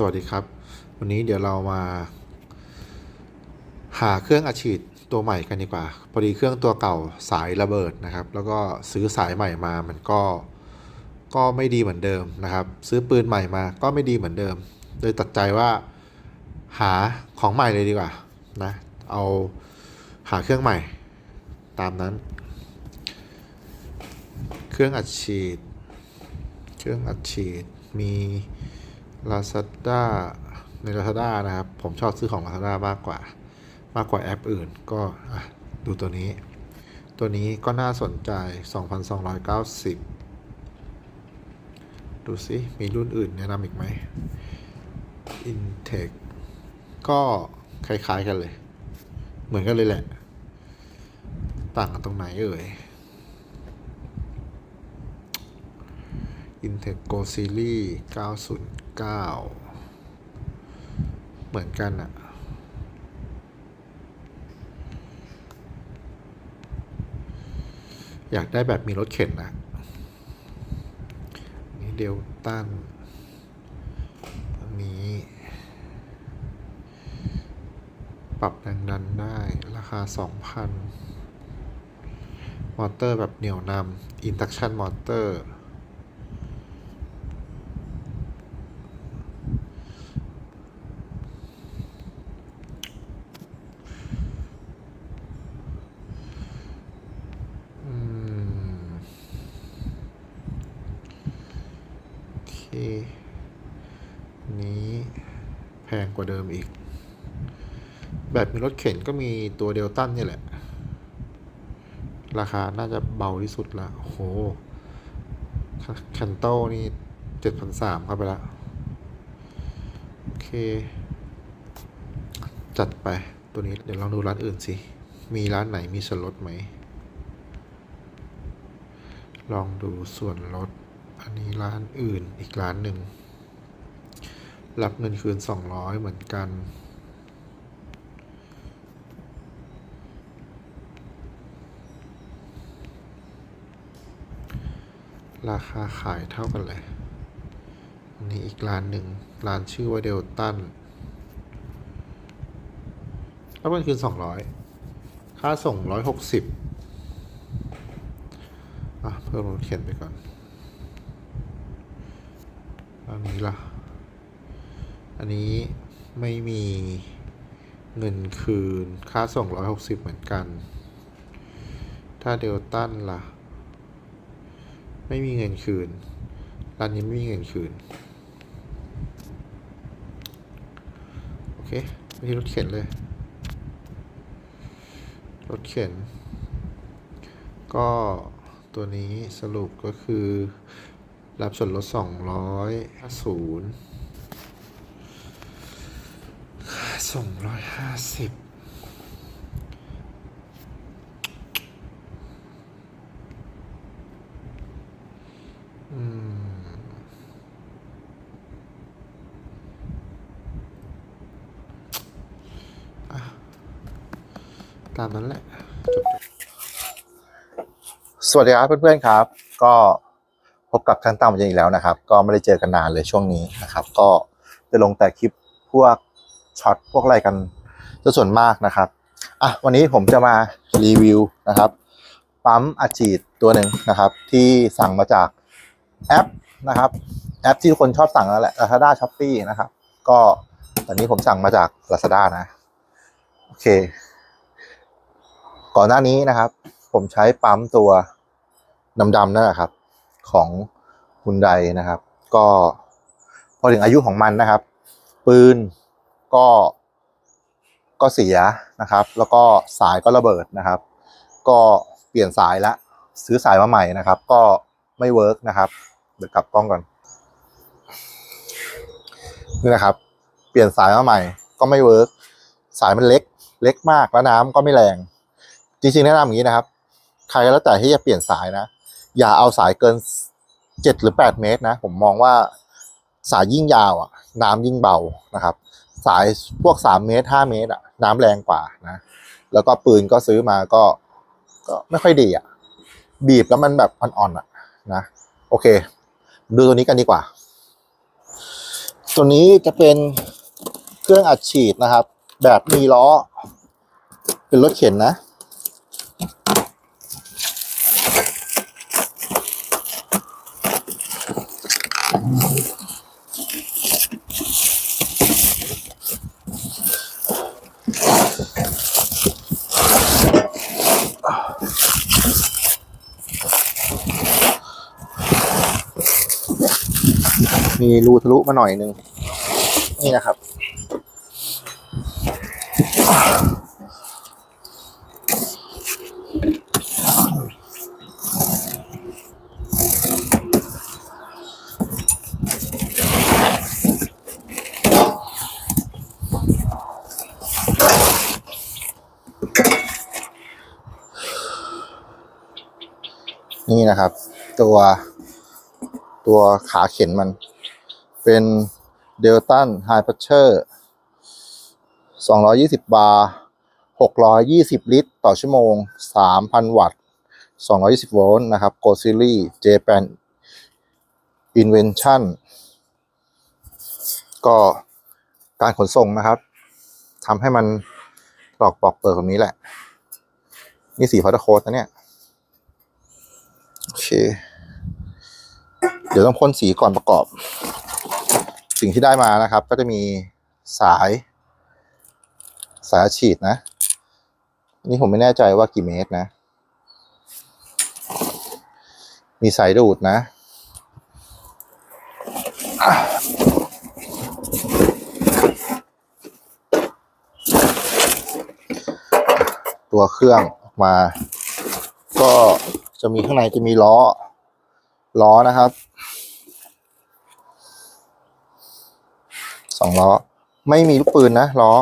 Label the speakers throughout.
Speaker 1: สวัสดีครับ วันนี้เดี๋ยวเรามา หาเครื่องอัดฉีดตัวใหม่กันดีกว่า พอดีเครื่องตัวเก่าสายระเบิดนะครับ แล้วก็ซื้อสายใหม่มามันก็ก็ไม่ดีเหมือนเดิมนะครับ ซื้อปืนใหม่มาก็ไม่ดีเหมือนเดิมเลยตัดใจว่าหาของใหม่เลยดีกว่านะเอาหาเครื่องใหม่ตามนั้น เครื่องอัดฉีด เครื่องอัดฉีดมี Lazada ใน Lazada นะครับ ผมชอบซื้อของ Lazada มากกว่า มากกว่าแอปอื่นก็ดูตัวนี้ ตัวนี้ก็น่าสนใจ 2,290 ดูสิ มีรุ่นอื่นแนะนำอีกไหม Intech ก็คล้ายๆกันเลย เหมือนกันเลยแหละ ต่างกันตรงไหนเอ่ย Intech Go Series 909 เหมือนกันอะอยากได้แบบมีรถเข็นนะนี่เดลตันนี้ ปรับแรงดันได้ราคา 2,000 มอเตอร์แบบเหนี่ยวนำ Induction Motor อืมโอเคอั นี้แพงกว่าเดิมอีก แบบมีรถเข็นก็มีตัวเดลตันเนี่ยแหละ ราคาน่าจะเบาที่สุดละโอ้โหแคนโตนี่เจ็ดพันสามเข้าไปละโอเค จัดไปตัวนี้เดี๋ยวลองดูร้านอื่นสิ มีร้านไหนมีส่วนลดไหม ลองดูส่วนลด อันนี้ร้านอื่นอีกร้านหนึ่ง รับเงินคืน 200 เหมือนกัน ราคาขายเท่ากันเลยอันนี้อีกร้านหนึ่งร้านชื่อว่าเดลตันรับเงินคืน 200 ค่าส่ง 160อะเพิ่มรถเข็นไปก่อนอันนี้ล่ะ อันนี้ไม่มีเงินคืน ค่าส่ง 160 เหมือนกัน ถ้าเดลตันล่ะ ไม่มีเงินคืน ร้านนี้ไม่มีเงินคืน โอเคไปที่รถเข็นเลย รถเข็น ก็ตัวนี้สรุปก็คือ รับส่วนลด 200 50 ค่าส่ง150อืมอะตามนั้นแหละจบ
Speaker 2: สวัสดีครับเพื่อนๆครับ ก็พบกับช่างตั้มอีกแล้วนะครับ ก็ไม่ได้เจอกันนานเลยช่วงนี้นะครับ ก็จะลงแต่คลิปพวก ช็อตพวกอะไรกันซะส่วนมากนะครับอะวันนี้ผมจะมารีวิวนะครับปั๊มอัดฉีดตัวหนึ่งนะครับ ที่สั่งมาจากแอปนะครับแอปที่ทุกคนชอบสั่งนั่นแหละ Lazada Shopee นะครับ ก็ตอนนี้ผมสั่งมาจาก Lazada นะ โอเค ก่อนหน้านี้นะครับ ผมใช้ปั๊มตัวดำๆนั่นแหละครับ ของฮุนไดนะครับ ก็พอถึงอายุของมันนะครับ ปืน ก็ก็เสียนะครับ แล้วก็สายก็ระเบิดนะครับ ก็เปลี่ยนสายละซื้อสายมาใหม่นะครับ ก็ไม่เวิร์กนะครับเดี๋ยวกลับกล้องก่อนนี่นะครับ เปลี่ยนสายมาใหม่ ก็ไม่เวิร์กสายมันเล็ก เล็กมากแล้วน้ำก็ไม่แรง จริงๆแนะนำอย่างนี้นะครับ ใครก็แล้วแต่ที่จะเปลี่ยนสายนะ อย่าเอาสายเกินเจ็ดหรือแปดเมตรนะ ผมมองว่าสายยิ่งยาวอะ น้ำยิ่งเบานะครับ สายพวกสามเมตรห้าเมตรอะน้ำแรงกว่านะ แล้วก็ปืนก็ซื้อมาก็ก็ไม่ค่อยดีอะบีบแล้วมันแบบอ่อนๆอะนะโอเค ดูตัวนี้กันดีกว่า ตัวนี้จะเป็นเครื่องอัดฉีดนะครับ แบบมีล้อ เป็นรถเข็นนะ มีรูทะลุมาหน่อยนึงนี่นะครับ นี่นะครับ ตัวตัวขาเข็นมัน เป็นเดลตันไฮพัชเชอร์220 บาร์ 620 ลิตร ต่อชั่วโมง 3,000 วัตต์ 220 โวลต์นะครับ Go Series Japan Invention ก็การขนส่งนะครับทำให้มันตอกปอกเปิดแบบนี้แหละ นี่สีพาร์โค้ดนะเนี่ย โอเค เดี๋ยวต้องพ่นสีก่อนประกอบ สิ่งที่ได้มานะครับ ก็จะมีสาย สายฉีดนะนนี้ผมไม่แน่ใจว่ากี่เมตรนะ มีสายดูดนะ ตัวเครื่องออกมา ก็จะมีข้างในจะมีล้อ ล้อนะครับ สองล้อ ไม่มีลูกปืนนะล้อ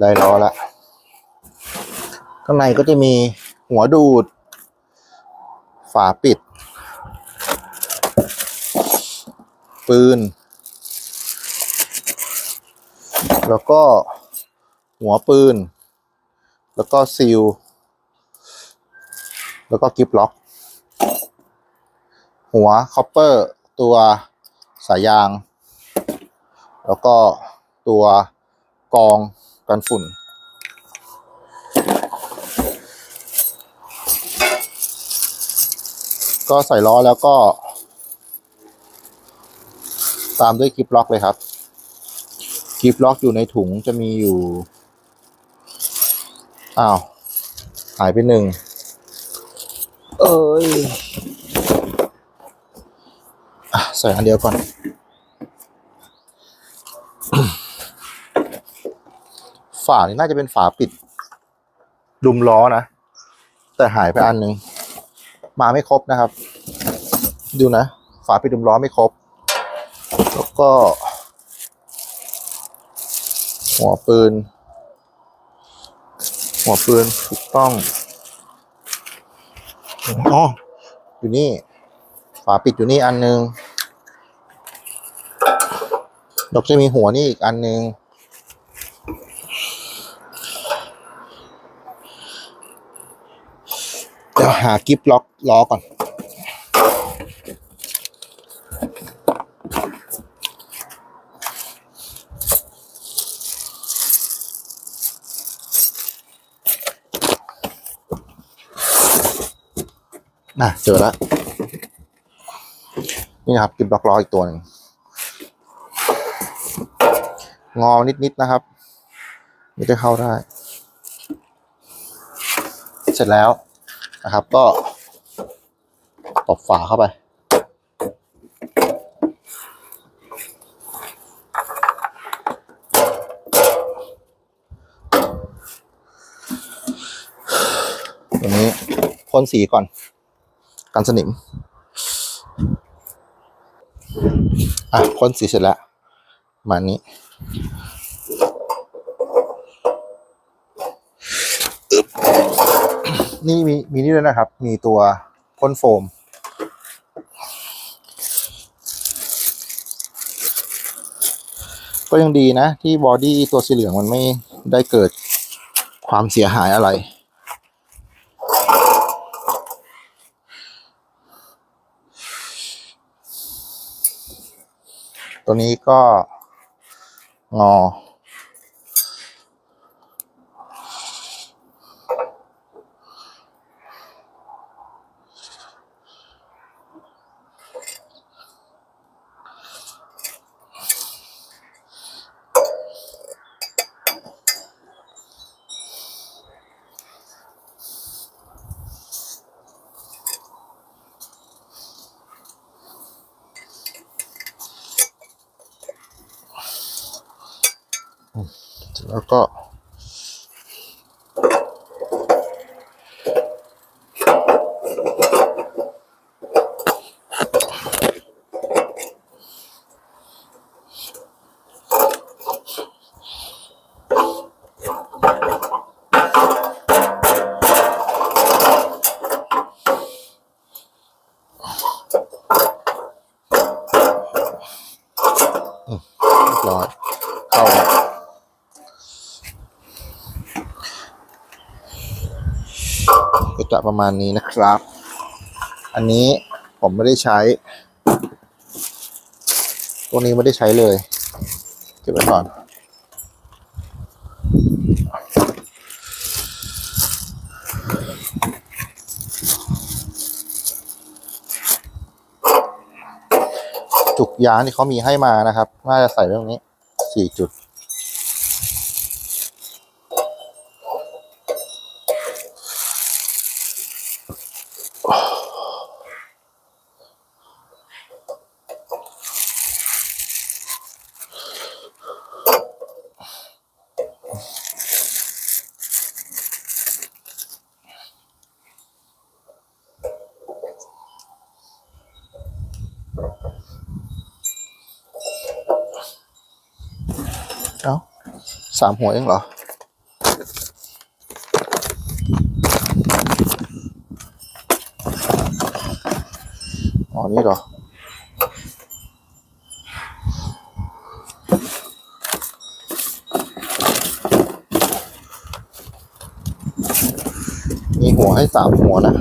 Speaker 2: ได้ล้อละข้างในก็จะมีหัวดูด ฝาปิด ปืน แล้วก็หัวปืน แล้วก็ซีล แล้วก็กิฟล็อก หัวคอปเปอร์ตัวสายยาง แล้วก็ตัวกอง กันฝุ่น ก็ใส่ล้อแล้วก็ ตามด้วยกิฟล็อกเลยครับกิฟล็อกอยู่ในถุงจะมีอยู่ อ้าว หายไปหนึ่ง เอ้ยอะใส่อันเดียวก่อน ฝานี่น่าจะเป็นฝาปิด ดุมล้อนะ แต่หายไปอันหนึ่งมาไม่ครบนะครับ ดูนะ ฝาปิดดุมล้อไม่ครบ แล้วก็ หัวปืน หัวปืนถูกต้องอ๋ออยู่นี่ ฝาปิดอยู่นี่อันหนึงแล้วก็จะมีหัวนี่อีกอันหนึง เดี๋ยว หากิฟล็อกล้อก่อน น่ะ เจอแล้ว นี่นะครับกิฟล็อกล้ออีกตัวหนึ่งงอนิดๆนะครับ ไม่ได้เข้าได้ เสร็จแล้ว นะครับ ก็ตบฝาเข้าไปตรงนี้พ่นสีก่อน กันสนิม อะพ่นสีเสร็จแล้วมานี้ นี่มีมีนี่ด้วยนะครับ มีตัวพ่นโฟม ก็ยังดีนะ ที่บอดี้ตัวสีเหลืองมันไม่ได้เกิดความเสียหายอะไร ตัวนี้ก็งอ แล้วก็ อืมเรียบร้อยเข้าแล้ว ก็ จะประมาณนี้นะครับ อันนี้ผมไม่ได้ใช้ ตัวนี้ไม่ได้ใช้เลยเก็บไว้ก่อน จุกยางที่เขามีให้มานะครับ น่าจะใส่ตรงนี้สี่จุด สามหัวเองเหรอ อ๋อ นี่เหรอ มีหัวให้สามหัวนะ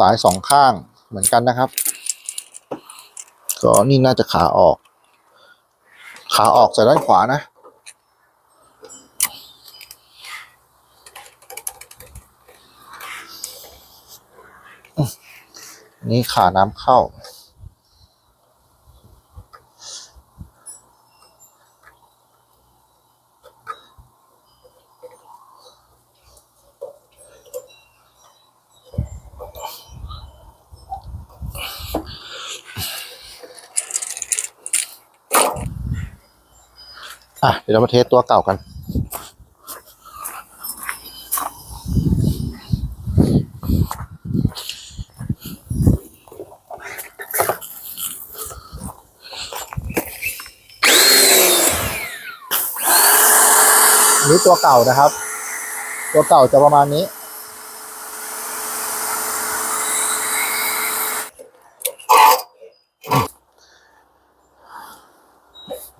Speaker 2: สายสองข้างเหมือนกันนะครับ ก็นี่น่าจะขาออก ขาออกใส่ด้านขวานะ นี่ขาน้ำเข้า ดี๋ยวเรามาเทสตัวเก่ากัน นี่ตัวเก่านะครับ ตัวเก่าจะประมาณนี้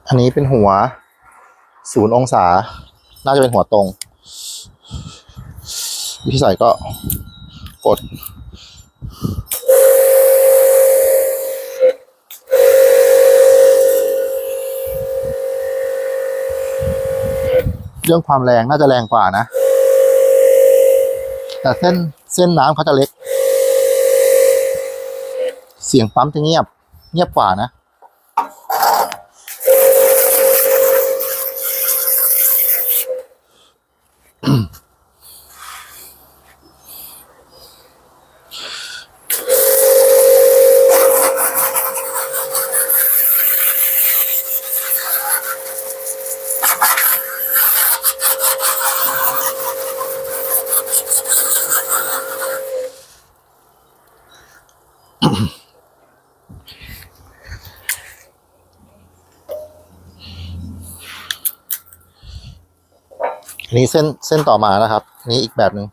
Speaker 2: อันนี้เป็นหัว ศูนย์องศา น่าจะเป็นหัวตรง วิธีใส่ก็กด เรื่องความแรงน่าจะแรงกว่านะ แต่เส้นเส้นน้ำเขาจะเล็ก เสียงปั๊มจะเงียบ เงียบกว่านะ นี่เส้นเส้นต่อมานะครับ นี่อีกแบบหนึ่ง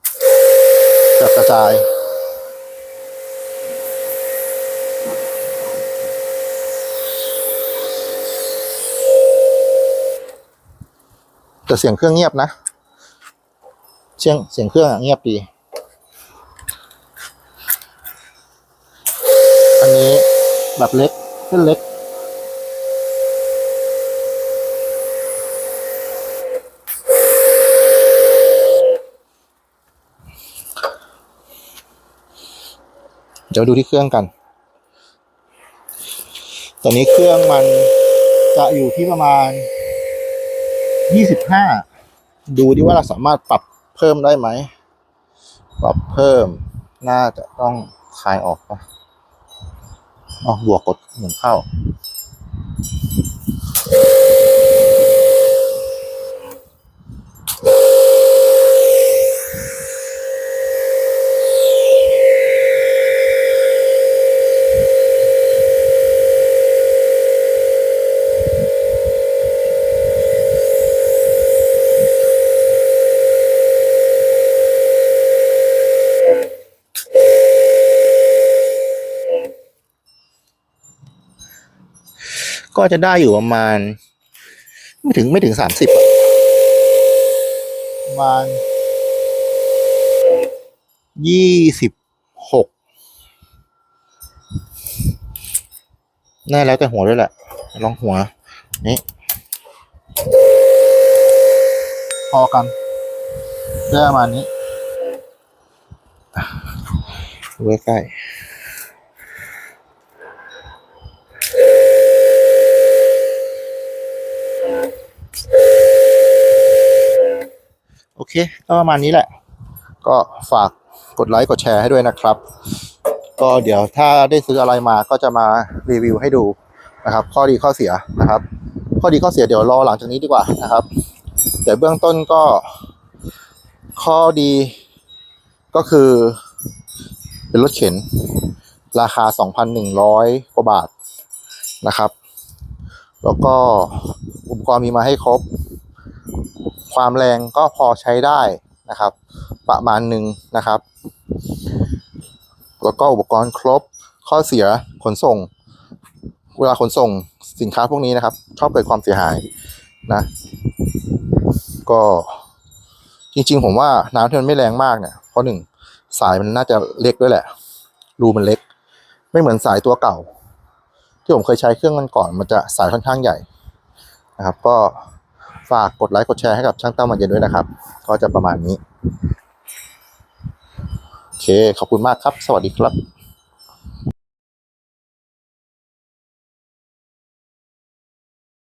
Speaker 2: แบบกระจาย แต่เสียงเครื่องเงียบนะ เสียงเสียงเครื่องเงียบดี อันนี้แบบเล็กเส้นเล็ก เดี๋ยวดูที่เครื่องกัน ตอนนี้เครื่องมันจะอยู่ที่ประมาณ ยี่สิบห้าดูดิว่าเราสามารถปรับเพิ่มได้ไหม ปรับเพิ่ม น่าจะต้องคลายออกปะอ๋อบวกกดหมุนเข้า จะได้อยู่ประมาณ ไม่ถึงไม่ถึงสามสิบอะประมาณยี่สิบหกน่าแล้วแต่หัวด้วยแหละ ลองหัว นี่ พอกันได้ประมาณนี้อะดูใกล้ๆ โอ เคก็ประมาณนี้แหละ ก็ฝากกดไลค์กดแชร์ให้ด้วยนะครับ ก็เดี๋ยวถ้าได้ซื้ออะไรมาก็จะมารีวิวให้ดูนะครับ ข้อดีข้อเสียนะครับ ข้อดีข้อเสียเดี๋ยวรอหลังจากนี้ดีกว่านะครับ แต่เบื้องต้นก็ ข้อดีก็คือ เป็นรถเข็น ราคา 2,100 กว่าบาทนะครับ แล้วก็อุปกรณ์มีมาให้ครบ ความแรงก็พอใช้ได้นะครับ ประมาณหนึ่งนะครับ แล้วก็อุปกรณ์ครบข้อเสียขนส่ง เวลาขนส่งสินค้าพวกนี้นะครับ ชอบเกิดความเสียหายนะ ก็จริงๆ ผมว่าน้ำที่มันไม่แรงมากเนี่ยเพราะหนึ่งสายมันน่าจะเล็กด้วยแหละ รูมันเล็ก ไม่เหมือนสายตัวเก่า ที่ผมเคยใช้เครื่องมันก่อนมันจะสายค่อนข้างใหญ่นะครับ ก็ ฝากกดไลค์กดแชร์ให้กับช่างเตั้มมันเย็นด้วยนะครับ ก็จะประมาณนี้ โอเค ขอบคุณมากครับ สวัสดีครับ